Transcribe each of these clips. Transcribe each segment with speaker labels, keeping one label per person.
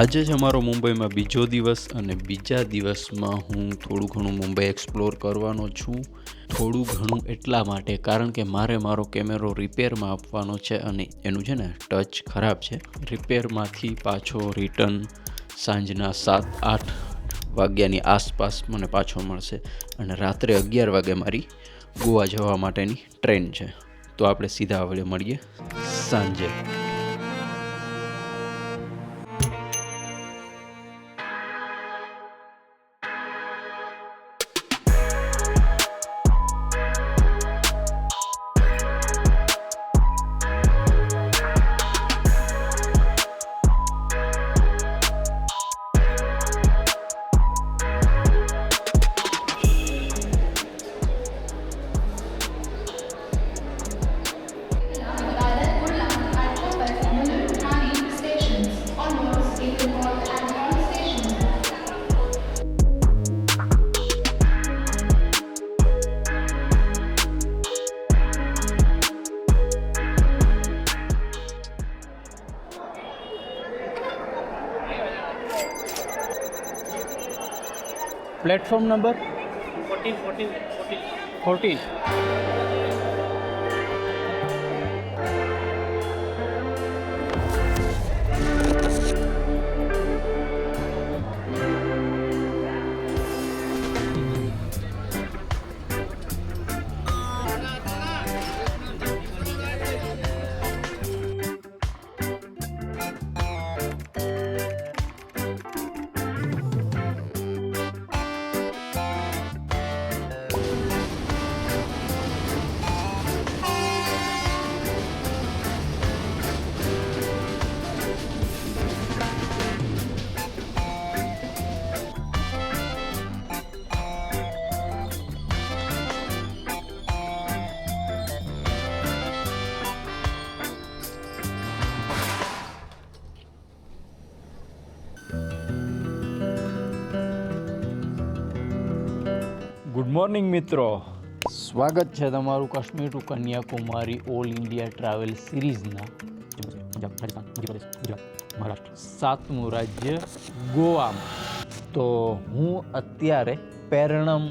Speaker 1: આજે જ અમારો મુંબઈમાં બીજો દિવસ અને બીજા દિવસમાં હું થોડું ઘણું મુંબઈ એક્સપ્લોર કરવાનો છું. થોડું ઘણું એટલા માટે, કારણ કે મારે મારો કેમેરો રિપેરમાં આપવાનો છે અને એનું છે ને ટચ ખરાબ છે. રિપેરમાંથી પાછો રિટર્ન સાંજના સાત, આઠ વાગ્યાની આસપાસ મને પાછો મળશે. અને રાત્રે અગિયાર વાગે મારી ગોવા જવા માટેની ટ્રેન છે. તો આપણે સીધા હવે મળીએ. સાંજે.
Speaker 2: platform
Speaker 3: number? 14, 14,
Speaker 2: 14. 14. મોર્નિંગ, મિત્રો. સ્વાગત છે તમારું Kashmir to Kanyakumari all India travel સિરીઝના. Maharashtra, સાતમું રાજ્ય ગોવામાં. તો હું અત્યારે પેરણમ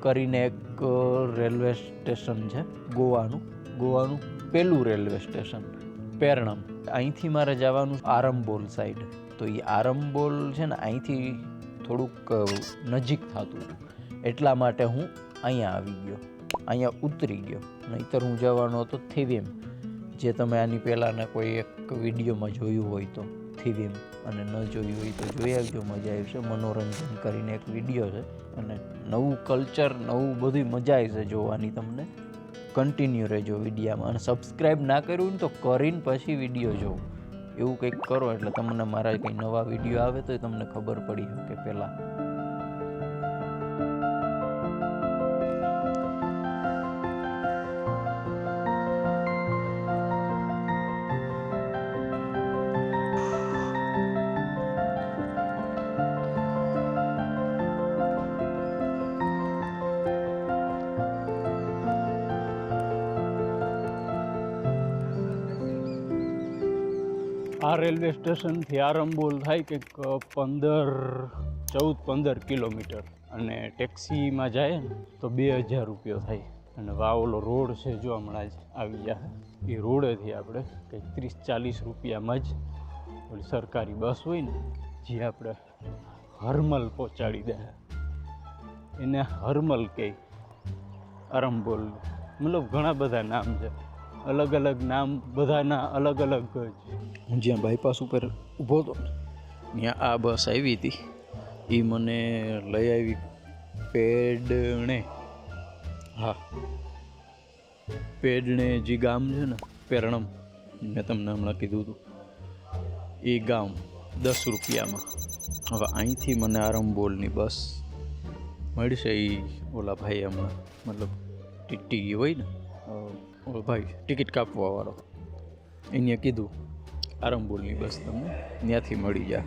Speaker 2: કરીને એક રેલવે સ્ટેશન છે, ગોવાનું. ગોવાનું પહેલું રેલવે સ્ટેશન, પેરણમ. અહીંથી મારે જવાનું આરંબોલ સાઈડ તો એ આરંબોલ છે ને, અહીંથી થોડુંક નજીક થતું. હતું એટલા માટે હું અહીંયા આવી ગયો. અહીંયા ઉતરી ગયો. નહીંતર હું જવાનો હતો થીવીમ. જે તમે આની પહેલાંના કોઈ એક વિડીયોમાં જોયું હોય તો થીવીમ. અને ન જોયું હોય તો જોઈ આવજો, મજા આવી છે મનોરંજન કરીને એક વીડિયો છે. અને નવું કલ્ચર, નવું બધી મજા આવી છે જોવાની તમને. કન્ટિન્યુ રહેજો વિડીયામાં. અને સબસ્ક્રાઈબ ના કર્યું ને તો કરીને પછી વીડિયો જોવો એવું કંઈક કરો એટલે તમને મારા કંઈ નવા વીડિયો આવે તો તમને ખબર પડી શકે પહેલાં. આ રેલવે સ્ટેશનથી આરંબોલ થાય કંઈક પંદર, ચૌદ, પંદર કિલોમીટર. અને ટેક્સીમાં જાય ને, તો બે હજાર રૂપિયો થાય. અને વાવલો રોડ છે જો હમણાં જ આવી જાય એ રોડેથી આપણે કંઈક ત્રીસ, ચાલીસ રૂપિયામાં જ ઓલી સરકારી બસ હોય ને, જે આપણે હરમલ પહોંચાડી દે. એને હરમલ કહે. આરંબોલ મતલબ ઘણા બધા નામ છે. અલગ અલગ નામ બધાના અલગ અલગ જ
Speaker 1: હું જ્યાં બાયપાસ ઉપર ઊભો હતો ત્યાં આ બસ આવી હતી. એ મને લઈ આવી પેડણે. હા, પેડણે જે ગામ છે ને, પેરણમ, મેં તમને હમણાં કીધું હતું. એ ગામ દસ રૂપિયામાં. હવે અહીંથી મને આરંબોલની બસ મળશે એ ઓલા ભાઈ હમણાં, મતલબ ટીટી હોય ને ઓલો ભાઈ ટિકિટ કાપવાવાળો એને કીધું આરંબોલની બસ તમને ત્યાંથી મળી જા.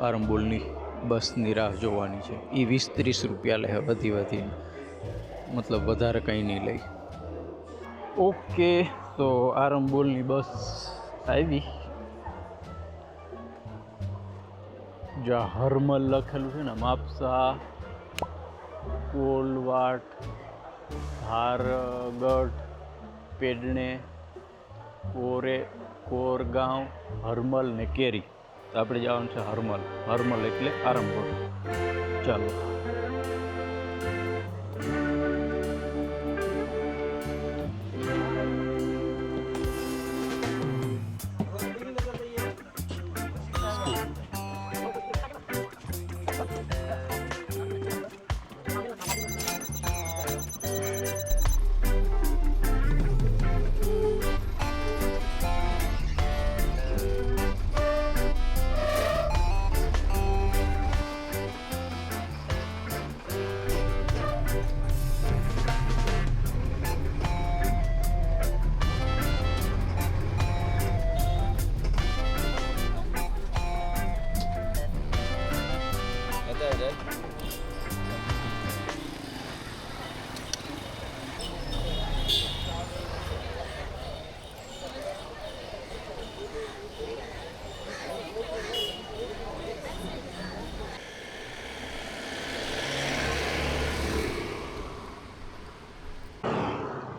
Speaker 1: આરંબોલની બસની રાહ જોવાની છે. એ વીસ ત્રીસ રૂપિયા લે વધી વધીને. મતલબ વધારે કંઈ નહીં લઈ. ઓકે, તો આરંબોલની બસ આવી.
Speaker 2: જ્યાં હર્મલ લખેલું છે ને, માપસા, કોલવાટ ધારગઢ પેડણે, કોરે, કોરગાંવ, હરમલ ને કેરી. તો આપણે જવાનું છે હરમલ. હરમલ એટલે આરંભ ચાલો.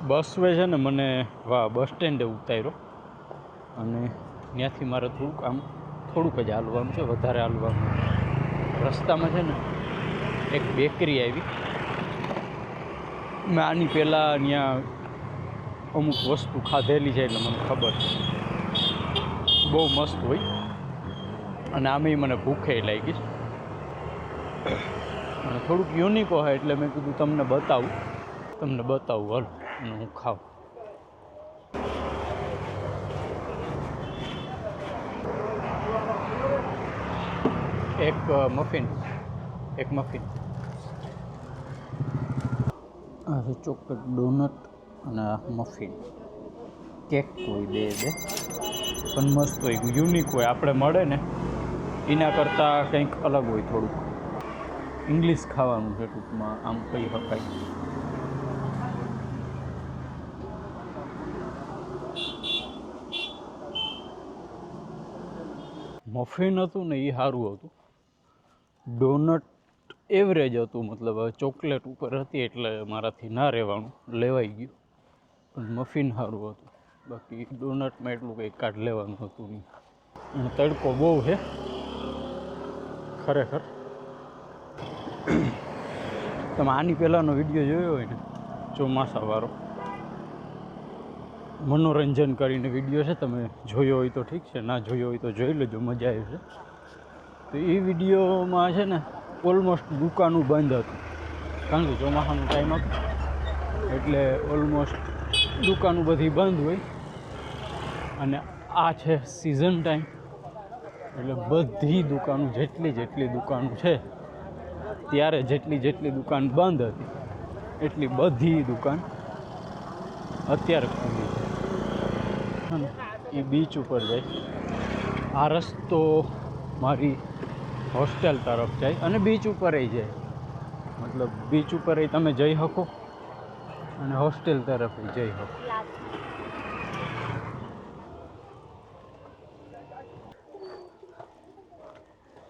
Speaker 2: બસ વે છે ને મને, વાહ, બસ સ્ટેન્ડે ઉતાર્યો. અને ત્યાંથી મારે થોડુંક આમ, થોડુંક જ હાલવાનું છે, વધારે હાલવાનું. રસ્તામાં છે ને, એક બેકરી આવી. મેં આની પહેલાં ત્યાં અમુક વસ્તુ ખાધેલી છે એટલે મને ખબર છે. બહુ મસ્ત હોય. અને આમેય મને ભૂખે લાગી અને થોડુંક યુનિક હોય એટલે મેં કીધું તમને બતાવું. તમને બતાવું, હાલ. અને હું ખાઉં. એક મફિન એક મફિન હવે ચોકલેટ ડોનટ અને મફિન કેક કોઈ બે બે પણ મસ્ત હોય યુનિક હોય, આપણે મળે ને, એના કરતાં કંઈક અલગ હોય થોડુંક. ઇંગ્લિશ ખાવાનું છે ટૂંકમાં, આમ કહી શકાય. મફિન હતું ને એ સારું હતું. ડોનટ એવરેજ હતું, મતલબ ચોકલેટ ઉપર હતી એટલે મારાથી ના રહેવાનું, લેવાઈ ગયું. પણ મફિન સારું હતું. બાકી ડોનટમાં એટલું કંઈ કાઢ લેવાનું હતું નહીં. અને તડકો બહુ છે. ખરેખર. તમે આની પહેલાંનો વીડિયો જોયો હોય ને, ચોમાસાવાળો. મનોરંજન કરીને વીડિયો છે, તમે જોયો હોય તો ઠીક છે, ના જોયો હોય તો જોઈ લેજો, મજા આવી છે તો એ વિડીયોમાં છે ને ઓલમોસ્ટ દુકાનું બંધ હતું. કારણ કે ચોમાસાનો ટાઈમ હતો, એટલે ઓલમોસ્ટ દુકાનું બધી બંધ હોય. અને આ છે સિઝન ટાઈમ એટલે બધી દુકાનો, જેટલી જેટલી દુકાનો છે, ત્યારે જેટલી જેટલી દુકાન બંધ હતી, એટલી બધી દુકાન અત્યારે ખુલ્લી છે એ બીચ ઉપર જાય. આ રસ્તો મારી હોસ્ટેલ તરફ જાય અને બીચ ઉપર જાય. મતલબ બીચ ઉપર તમે જઈ શકો અને હોસ્ટેલ તરફ જઈ શકો.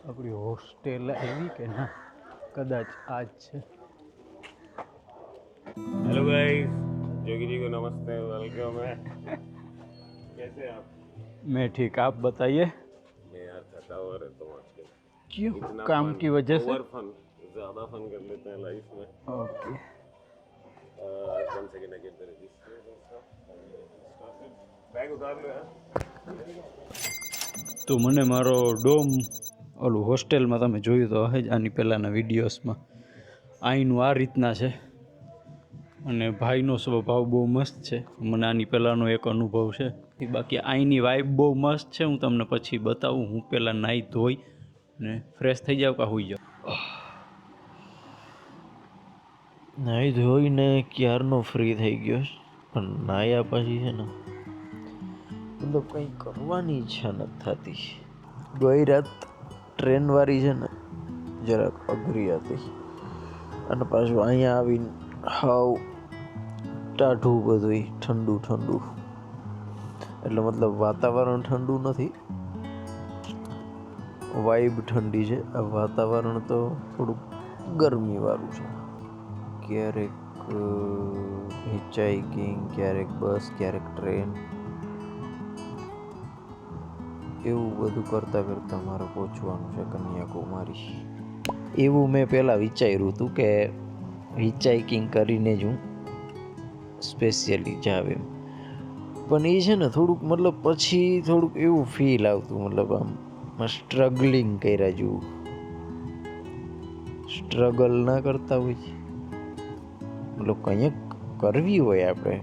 Speaker 2: આપણી હોસ્ટેલ એવી કે ના? કદાચ આ જ છે.
Speaker 4: હેલો ભાઈ જોગીજી કો નમસ્તે વેલકમ હે कैसे हैं आप
Speaker 2: मैं ठीक आप बताइए
Speaker 4: मैं यार थका हुआ रहता हूँ आजकल
Speaker 2: क्यों
Speaker 4: इतना
Speaker 2: काम
Speaker 4: fun,
Speaker 2: की वजह से
Speaker 4: ओवर फन ज्यादा फन कर लेते हैं लाइफ में
Speaker 2: ओके
Speaker 4: वन सेकंड अगेन मेरे बैग उतार लो यार
Speaker 2: તો મને મારો ડોમ ઓલું હોસ્ટેલમાં તમે જોયું તો હે જ આની પહેલાંના વિડીયોઝમાં અહીંનું આ રીતના છે અને ભાઈનો સ્વભાવ બહુ મસ્ત છે મને આની પહેલાંનો એક અનુભવ છે એ બાકી અહીંની વાઇબ બહુ મસ્ત છે. હું તમને પછી બતાવું. હું પહેલાં નાહી ધોઈ ને ફ્રેશ થઈ જાઉં કાં હોઈ જાઉં?
Speaker 5: નાહી ધોઈને ક્યારનો ફ્રી થઈ ગયો પણ નાહ્યા પછી છે ને, મતલબ કંઈ કરવાની ઈચ્છા નથી થતી. ગઈ રાત ટ્રેનવાળી છે ને, જરાક અઘરી હતી. અને પાછું અહીંયા આવીને હાવ ટાઢું બધું ઠંડુ ઠંડુ એટલે મતલબ વાતાવરણ ઠંડુ નથી.
Speaker 2: વાઇબ ઠંડી છે. આ વાતાવરણ તો થોડુંક ગરમીવાળું છે. ક્યારેક હિચાઇકિંગ ક્યારેક બસ ક્યારેક ટ્રેન એવું બધું કરતાં કરતાં મારે પહોંચવાનું છે કન્યાકુમારી. એવું મેં પહેલાં વિચાર્યું હતું કે હિચાઇકિંગ કરીને જ હું સ્પેશિયલી જાવ એમ. પણ એ છે ને થોડુંક મતલબ પછી થોડુંક એવું ફીલ આવતું, મતલબ આમ સ્ટ્રગલિંગ કર્યા જેવું. સ્ટ્રગલ ના કરતા હોય મતલબ કંઈક કરવી હોય આપણે.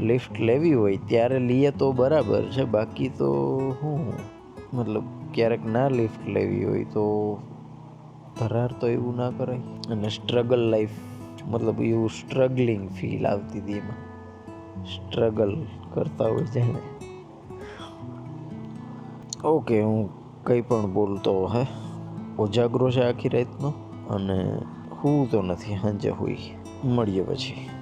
Speaker 2: લિફ્ટ લેવી હોય, ત્યારે લઈએ તો બરાબર છે, બાકી તો હું, મતલબ ક્યારેક ના લિફ્ટ લેવી હોય તો ધરાર તો એવું ના કરાય. અને સ્ટ્રગલ લાઈફ મતલબ એવું સ્ટ્રગલિંગ ફીલ આવતી હતી એમાં. સ્ટ્રગલ કરતા હોય છે ઓકે, હું કંઈ પણ બોલતો હે, ઉજાગરો છે આખી રાતનો, અને હું તો નથી સાંજે હોય મળીએ પછી.